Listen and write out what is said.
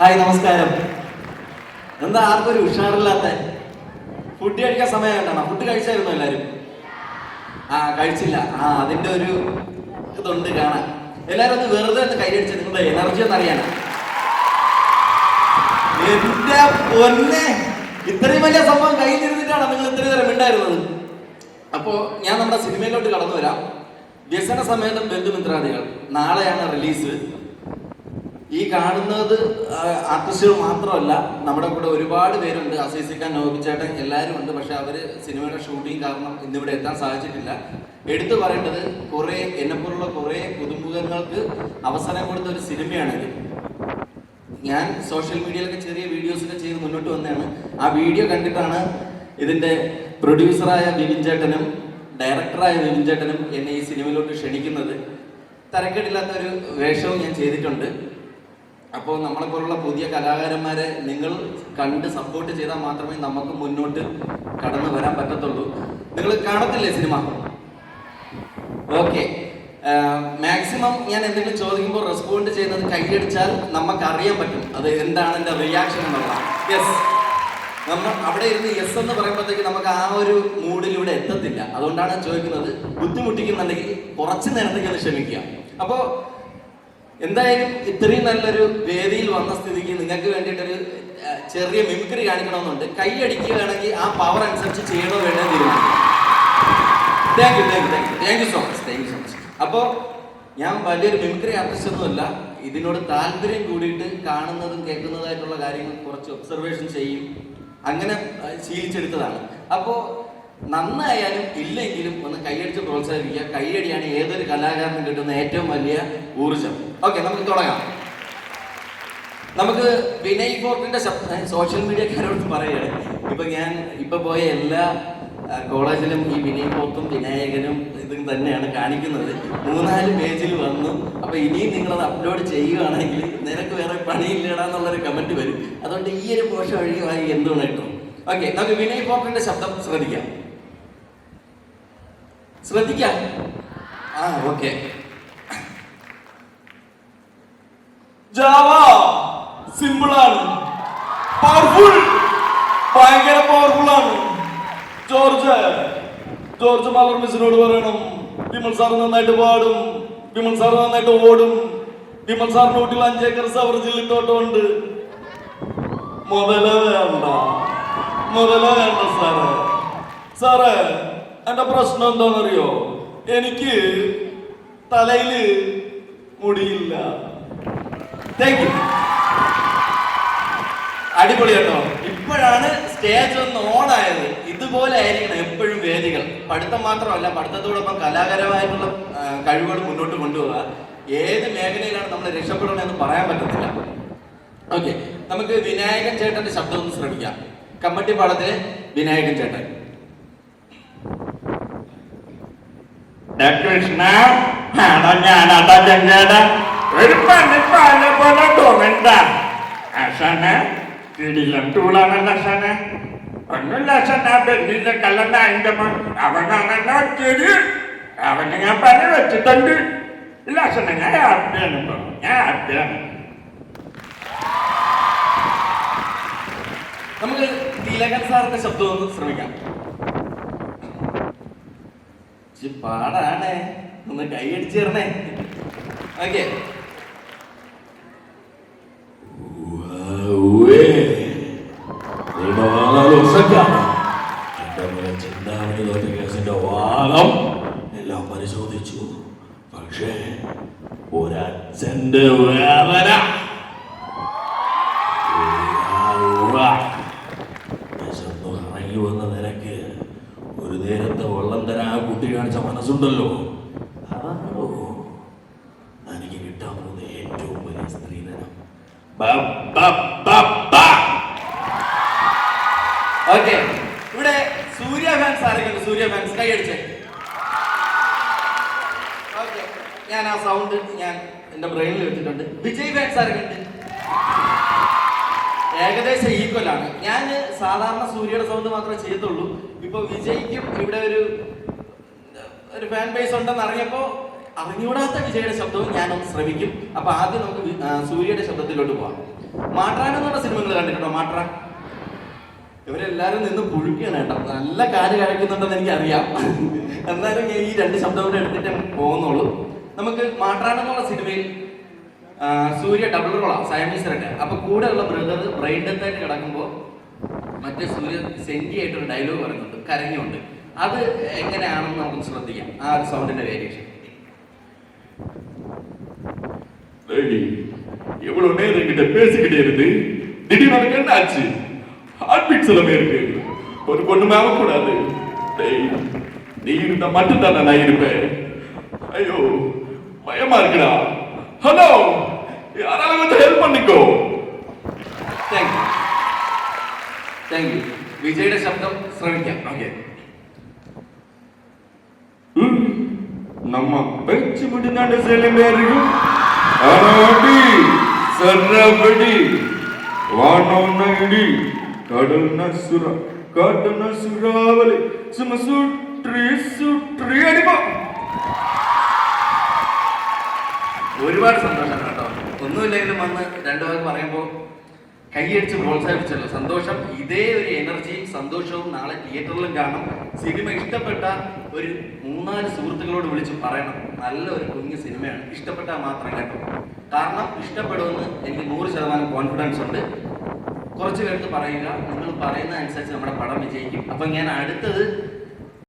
Hi നമസ്കാരം. എന്താ ആർക്കും ഒരു ഉഷാറില്ലാത്ത ഫുഡ് കഴിക്കാൻ സമയം കണ്ടാണോ ഫുഡ് കഴിച്ചായിരുന്നു എല്ലാരും? ആ കഴിച്ചില്ല. ആ അതിന്റെ ഒരു ഇതുണ്ട് കാണാൻ. എല്ലാരും ഒന്ന് വെറുതെ ഒന്ന് കൈയടിച്ച് നിങ്ങളുടെ എനർജി ഒന്ന് അറിയാനാ. എന്റെ പൊന്നെ ഇത്രയും വലിയ സംഭവം കയ്യിലിരുന്നിട്ടാണ് നിങ്ങൾ ഇത്രയും നേരം ഉണ്ടായിരുന്നത് അപ്പോ ഞാൻ നമ്മുടെ സിനിമയിലോട്ട് കടന്നു വരാം വ്യസന സമേതം ബന്ധുമിത്രാദികൾ. നാളെയാണ് റിലീസ്. ഈ കാണുന്നത് ആർട്ടിസ്റ്റുകൾ മാത്രമല്ല നമ്മുടെ കൂടെ ഒരുപാട് പേരുണ്ട്. അസീസിക്കാൻ നോബിച്ചേട്ടൻ എല്ലാവരും ഉണ്ട്. പക്ഷെ അവർ സിനിമയുടെ ഷൂട്ടിംഗ് കാരണം ഇന്നിവിടെ എത്താൻ സാധിച്ചിട്ടില്ല. എടുത്തു പറയേണ്ടത് കുറെ എന്നെപ്പോലുള്ള കുറെ പുതുമുഖങ്ങൾക്ക് അവസരം കൊടുത്ത ഒരു സിനിമയാണിത് ഞാൻ സോഷ്യൽ മീഡിയയിലൊക്കെ ചെറിയ വീഡിയോസൊക്കെ ചെയ്ത് മുന്നോട്ട് വന്നതാണ്. ആ വീഡിയോ കണ്ടിട്ടാണ് ഇതിന്റെ പ്രൊഡ്യൂസറായ ബിബിൻ ചേട്ടനും ഡയറക്ടറായ ബിബിൻ ചേട്ടനും എന്നെ ഈ സിനിമയിലോട്ട് ക്ഷണിക്കുന്നത്. തരക്കേടില്ലാത്ത ഒരു വേഷവും ഞാൻ ചെയ്തിട്ടുണ്ട്. അപ്പോൾ നമ്മളെ പോലുള്ള പുതിയ കലാകാരന്മാരെ നിങ്ങൾ കണ്ട് സപ്പോർട്ട് ചെയ്താൽ മാത്രമേ നമുക്ക് മുന്നോട്ട് കടന്നു വരാൻ പറ്റത്തുള്ളൂ. നിങ്ങൾ കാണത്തില്ലേ സിനിമ? ഓക്കെ മാക്സിമം ഞാൻ എന്തെങ്കിലും ചോദിക്കുമ്പോൾ റെസ്പോണ്ട് ചെയ്യുന്നത് കൈയടിച്ചാൽ നമുക്ക് അറിയാൻ പറ്റും. അത് എന്താണ് എന്റെ റിയാക്ഷൻ എന്നുള്ളത് യെസ് നമ്മൾ അവിടെ ഇരുന്ന് യെസ് എന്ന് പറയുമ്പോഴത്തേക്ക് നമുക്ക് ആ ഒരു മൂഡിലൂടെ എത്തത്തില്ല. അതുകൊണ്ടാണ് ചോദിക്കുന്നത് ബുദ്ധിമുട്ടിക്കുന്നുണ്ടെങ്കിൽ കുറച്ച് നേരത്തേക്ക് അത് ക്ഷമിക്കുക. അപ്പോൾ എന്തായാലും ഇത്രയും നല്ലൊരു വേദിയിൽ വന്ന സ്ഥിതിക്ക് നിങ്ങൾക്ക് വേണ്ടിയിട്ടൊരു ചെറിയ മിമിക്രി കാണിക്കണമെന്നുണ്ട്. കൈയടിക്കുകയാണെങ്കിൽ ആ പവർ അനുസരിച്ച് ചെയ്യണോ വേണ്ടോ തീരുമാനിക്കും. Thank you thank you thank you so much thank you so much അപ്പോൾ ഞാൻ വലിയൊരു മിമിക്രി ആർട്ടിസ്റ്റ് ഇതിനോട് താല്പര്യം കൂടിയിട്ട് കാണുന്നതും കേൾക്കുന്നതായിട്ടുള്ള കാര്യങ്ങൾ കുറച്ച് ഒബ്സർവേഷൻ ചെയ്യും. അങ്ങനെ ശീലിച്ചെടുത്തതാണ്. അപ്പോൾ നന്നായാലും ഇല്ലെങ്കിലും ഒന്ന് കൈയടിച്ച് പ്രോത്സാഹിപ്പിക്കുക. കൈയടിയാണ് ഏതൊരു കലാകാരനും കിട്ടുന്ന ഏറ്റവും വലിയ ഊർജം ഓക്കെ നമുക്ക് തുടങ്ങാം. നമുക്ക് വിനയ് ഫോർട്ടിന്റെ ശബ്ദം സോഷ്യൽ മീഡിയക്കാരോട് പറയുകയാണ്. ഇപ്പൊ ഞാൻ ഇപ്പൊ പോയ എല്ലാ കോളേജിലും ഈ വിനയ് ഫോർട്ടും വിനായകനും ഇതും തന്നെയാണ് കാണിക്കുന്നത്. മൂന്നാൽ പേജിൽ വന്നു. അപ്പൊ ഇനിയും നിങ്ങളത് അപ്ലോഡ് ചെയ്യുകയാണെങ്കിൽ നിനക്ക് വേറെ പണിയില്ലടാന്നുള്ളൊരു കമന്റ് വരും. അതുകൊണ്ട് ഈ ഒരു പോഷം ഒഴികെ കിട്ടും? ഓക്കെ നമുക്ക് വിനയ് ഫോർട്ടിന്റെ ശബ്ദം ശ്രദ്ധിക്കാം. ശ്രദ്ധിക്കാം. ആ ഓക്കെ. ജാവ സിമ്പിൾ ആണ്. പവർഫുൾ ഭയങ്കര പവർഫുൾ ആണ്. ജോർജ് ജോർജ് മാലർ മിസിനോട് പറയണം. വിമൽ സാർ നന്നായിട്ട് പാടും. വിമൽ സാർ നന്നായിട്ട് ഓടും. വിമൽ സാർ വീട്ടിൽ അഞ്ചേക്കർ സവർ ജില്ലിത്തോട്ടമുണ്ട് മുതല വേണ്ട. മുതല വേണ്ട സാറേ. സാറേ എന്റെ പ്രശ്നം എന്താണെന്നറിയോ? എനിക്ക് തലയിൽ മുടിയില്ല. അടിപൊളി കേട്ടോ. ഇപ്പോഴാണ് സ്റ്റേജ് ഒന്ന് ഓണായത് ഇതുപോലെ ആയിരിക്കണം എപ്പോഴും വേദികൾ. പഠിത്തം മാത്രമല്ല പഠിത്തത്തോടൊപ്പം കലാകാരമായിട്ടുള്ള കഴിവുകൾ മുന്നോട്ട് കൊണ്ടുപോകുക ഏത് മേഖലയിലാണ് നമ്മൾ രക്ഷപ്പെടണമെന്ന് പറയാൻ പറ്റത്തില്ല. ഓക്കെ നമുക്ക് വിനായകൻ ചേട്ടന്റെ ശബ്ദം ഒന്ന് ശ്രമിക്കാം കമ്മട്ടിപ്പാളത്തിലെ വിനായകൻ ചേട്ടൻ. നമുക്ക് തിലകൻ സാറിന്റെ ശബ്ദം ഒന്ന് ശ്രമിക്കാം. ഇച്ചിരി പാടാണ്. ഒന്ന് കൈയടിച്ച് തരണേ. ഓക്കെ. കേസിന്റെ വാദം എല്ലാം പരിശോധിച്ചു. പക്ഷേ ഒരച്ഛന്റെ വേദന. ഇറങ്ങി വന്ന നിനക്ക് ഒരു നേരത്തെ വെള്ളം തരാൻ കാണിച്ച മനസ്സുണ്ടല്ലോ അതാണോ എനിക്ക് കിട്ടാൻ പോകുന്ന ഏറ്റവും വലിയ സ്ത്രീധനം. ഓക്കെ. ഇവിടെ സൂര്യ ഫാൻസ് ആരെങ്കിലും സൂര്യ ഫാൻസ് കൈയടിച്ചേ ഓക്കെ. ഞാൻ ആ സൗണ്ട് ഞാൻ എന്റെ ബ്രെയിനിൽ വെച്ചിട്ടുണ്ട്. വിജയ് ഫാൻസ് ആരെങ്കിലും ഏകദേശം ഈക്വലാണ് ഞാൻ സാധാരണ സൂര്യയുടെ സൗണ്ട് മാത്രമേ ചെയ്യത്തുള്ളൂ. ഇപ്പൊ വിജയ്ക്കും ഇവിടെ ഒരു ഒരു ഫാൻ ബേസ് ഉണ്ടെന്ന് അറിഞ്ഞപ്പോ അറിഞ്ഞൂടാത്ത വിജയുടെ ശബ്ദവും ഞാനൊന്ന് ശ്രമിക്കും. അപ്പൊ ആദ്യം നമുക്ക് സൂര്യയുടെ ശബ്ദത്തിലോട്ട് പോവാം. മാട്രാൻ എന്നുള്ള സിനിമ നിങ്ങൾ കണ്ടിട്ടുണ്ടോ? മാട്രാൻ? ഇവരെല്ലാരും നിന്ന് പുഴുക്കുകയാണ് കേട്ടോ. നല്ല കാൽ കഴിക്കുന്നുണ്ടെന്ന് എനിക്കറിയാം. എന്നാലും ഞാൻ ഈ രണ്ട് ശബ്ദം കൂടെ എടുത്തിട്ട് പോകുന്നുള്ളൂ. നമുക്ക് മാട്രാൻ എന്നുള്ള സിനിമയിൽ സൂര്യ ഡബിൾ റോളാ സയമീസറൊക്കെ അപ്പൊ കൂടെയുള്ള ബ്രദർ ബ്രെയിൻ ഡെത്ത് ആയിട്ട് കിടക്കുമ്പോൾ മറ്റേ സൂര്യ സെന്റി ആയിട്ടൊരു ഡയലോഗ് പറയുന്നുണ്ട് കരഞ്ഞുണ്ട് അത് എങ്ങനെയാണെന്ന് നമുക്ക് ശ്രദ്ധിക്കാം ആ ഒരു സൗണ്ടിന്റെ വേരിയേഷൻ டேய், எவ்வளவு நேரம் என்கிட்ட பேசிக்கிட்டே இருந்து திடீர்னு உனக்கு என்ன ஆச்சு ஹார்ட் பீட்ஸ் எல்லாமே இருக்கு ஒரு பொண்ணு மேவ கூடாது டேய் நீ இருந்தா மட்டும் தானே நான் இருப்பேன் ஐயோ பயமா இருக்குடா ஹலோ யாராவது கொஞ்சம் ஹெல்ப் பண்ணிக்கோ താങ്ക് യു താങ്ക് യു വിജയുടെ ശബ്ദം ശ്രമിക്കാം ഓക്കെ ನಮ್ಮ ಬೆಚ್ಚಿಬಿಡಿನ ಸೆಲೆಮೇರಿಗೂ ಅನಾಡಿ ಸರ್ರಬಡಿ ವಾಣವನ್ನ ಇಡಿ ಕಡಲ್ನ ಸುರ ಕಾಟನ ಸುರಾವಲಿ ಸುಮ ಸುಟ್ರಿ ಸುಟ್ರಿ അടിമ ഒരുപാട് സന്തോഷം കേട്ടോ ഒന്നുമില്ലെങ്കിലും വന്ന് രണ്ടുപേർക്ക് പറയുമ്പോൾ കൈയടിച്ച് പ്രോത്സാഹിപ്പിച്ചല്ലോ. സന്തോഷം ഇതേ ഒരു എനർജിയും സന്തോഷവും നാളെ തിയേറ്ററിലും കാണും സിനിമ ഇഷ്ടപ്പെട്ട ഒരു മൂന്നാൽ സുഹൃത്തുക്കളോട് വിളിച്ച് പറയണം. നല്ല ഒരു കുഞ്ഞു സിനിമയാണ്. ഇഷ്ടപ്പെട്ടാൽ മാത്രം കേട്ടോ. കാരണം ഇഷ്ടപ്പെടുമെന്ന് എനിക്ക് നൂറ് ശതമാനം കോൺഫിഡൻസ് ഉണ്ട്. കുറച്ച് പേർക്ക് പറയുക നിങ്ങൾ പറയുന്ന അനുസരിച്ച് നമ്മുടെ പടം വിജയിക്കും. അപ്പം ഞാൻ അടുത്തത്